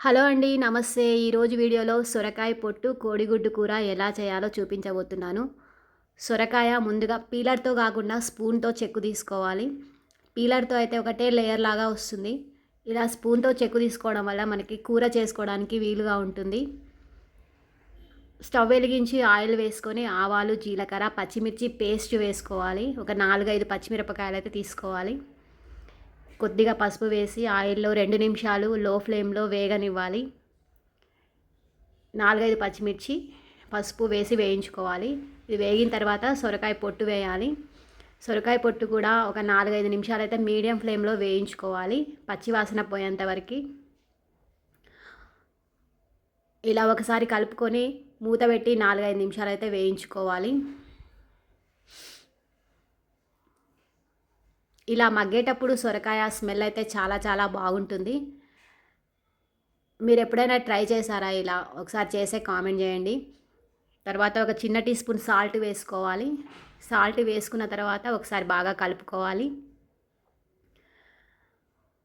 Hello అండి నమస్తే. ఈరోజు వీడియోలో సొరకాయ పొట్టు కోడిగుడ్డు కూర ఎలా చేయాలో చూపించబోతున్నాను. సొరకాయ ముందుగా పీలర్తో కాకుండా స్పూన్తో చెక్కు తీసుకోవాలి. పీలర్తో అయితే ఒకటే లేయర్ లాగా వస్తుంది. ఇలా స్పూన్తో చెక్కు తీసుకోవడం వల్ల మనకి కూర చేసుకోవడానికి వీలుగా ఉంటుంది. స్టవ్ వెలిగించి ఆయిల్ వేసుకొని ఆవాలు జీలకర్ర పచ్చిమిర్చి పేస్ట్ వేసుకోవాలి. ఒక నాలుగైదు పచ్చిమిరపకాయలు అయితే తీసుకోవాలి. కొద్దిగా పసుపు వేసి ఆయిల్లో రెండు నిమిషాలు లో ఫ్లేమ్లో వేగనివ్వాలి. నాలుగైదు పచ్చిమిర్చి పసుపు వేసి వేయించుకోవాలి. ఇది వేగిన తర్వాత సొరకాయ పొట్టు వేయాలి. సొరకాయ పొట్టు కూడా ఒక నాలుగైదు నిమిషాలు అయితే మీడియం ఫ్లేమ్లో వేయించుకోవాలి. పచ్చివాసన పోయేంత వరకు. ఇలా ఒకసారి కలుపుకొని మూత పెట్టి నాలుగైదు నిమిషాలు అయితే వేయించుకోవాలి. ఇలా మగ్గేటప్పుడు సొరకాయ స్మెల్ అయితే చాలా చాలా బాగుంటుంది. మీరు ఎప్పుడైనా ట్రై చేశారా ఇలా? ఒకసారి చేసే కామెంట్ చేయండి. తర్వాత ఒక చిన్న టీ స్పూన్ సాల్ట్ వేసుకోవాలి. సాల్ట్ వేసుకున్న తర్వాత ఒకసారి బాగా కలుపుకోవాలి.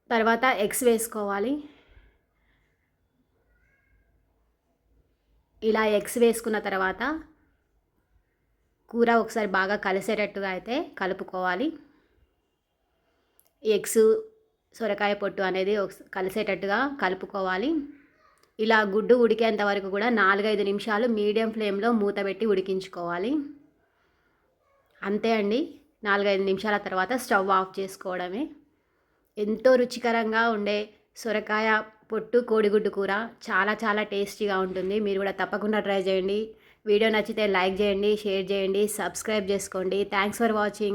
తర్వాత ఎగ్స్ వేసుకోవాలి. ఇలా ఎగ్స్ వేసుకున్న తర్వాత కూర ఒకసారి బాగా కలిసేటట్టుగా అయితే కలుపుకోవాలి. ఎగ్స్ సొరకాయ పొట్టు అనేది కలిసేటట్టుగా కలుపుకోవాలి. ఇలా గుడ్డు ఉడికేంత వరకు కూడా నాలుగైదు నిమిషాలు మీడియం ఫ్లేమ్లో మూత పెట్టి ఉడికించుకోవాలి. అంతే అండి. నాలుగైదు నిమిషాల తర్వాత స్టవ్ ఆఫ్ చేసుకోవడమే. ఎంతో రుచికరంగా ఉండే సొరకాయ పొట్టు కోడిగుడ్డు కూర చాలా చాలా టేస్టీగా ఉంటుంది. మీరు కూడా తప్పకుండా ట్రై చేయండి. వీడియో నచ్చితే లైక్ చేయండి షేర్ చేయండి సబ్స్క్రైబ్ చేసుకోండి. Thanks for watching.